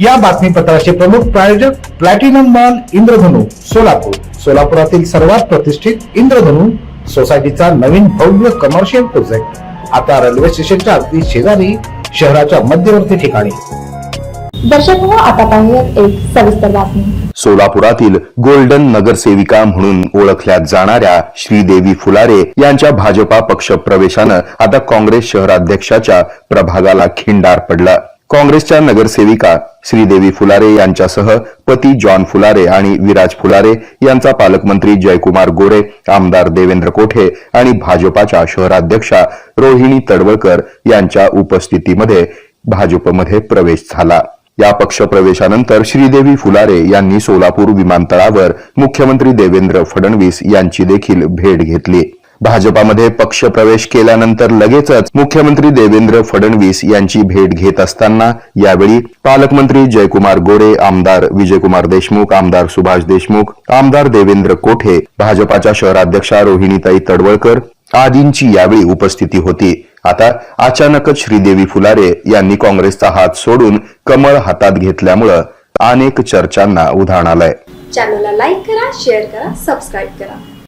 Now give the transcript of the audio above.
या बातमीपत्राचे प्रमुख प्रायोजक प्लॅटिनम मॉल इंद्रधनु सोलापूर. सोलापुरातील सर्वात प्रतिष्ठित इंद्रधनु सोसायटीचा नवीन भव्य कमर्शियल प्रोजेक्ट आता रेल्वे स्टेशनच्या अगदी शेजारी शहराच्या मध्यवर्ती ठिकाणी. दर्शक हो आता पाहूयात एक सविस्तर बातमी. सोलापुरातील गोल्डन नगरसेविका म्हणून ओळखल्या जाणाऱ्या श्रीदेवी फुलारे यांच्या भाजपा पक्ष प्रवेशानं आता काँग्रेस शहराध्यक्षाच्या प्रभागाला खिंडार पडला. काँग्रेसच्या नगरसेविका श्रीदेवी फुलारे यांच्यासह पती जॉन फुलारे आणि विराज फुलारे यांचा पालकमंत्री जयकुमार गोरे आमदार देवेंद्र कोठे आणि भाजपाच्या शहराध्यक्षा रोहिणी तडवळकर यांच्या उपस्थितीमध्ये भाजपमध्ये प्रवेश झाला. या पक्षप्रवेशानंतर श्रीदेवी फुलारे यांनी सोलापूर विमानतळावर मुख्यमंत्री देवेंद्र फडणवीस यांची देखील भेट घेतली. भाजपामध्ये पक्षप्रवेश केल्यानंतर लगेचच मुख्यमंत्री देवेंद्र फडणवीस यांची भेट घेत असताना यावेळी पालकमंत्री जयकुमार गोरे आमदार विजयकुमार देशमुख आमदार सुभाष देशमुख आमदार देवेंद्र कोठे भाजपाच्या शहराध्यक्षा रोहिणीताई तडवळकर आदींची यावेळी उपस्थिती होती. आता अचानकच श्रीदेवी फुलारे यांनी काँग्रेसचा हात सोडून कमळ हातात घेतल्यामुळं अनेक चर्चांना उधाण आलंय. चॅनलला लाईक करा शेअर करा सबस्क्राईब करा.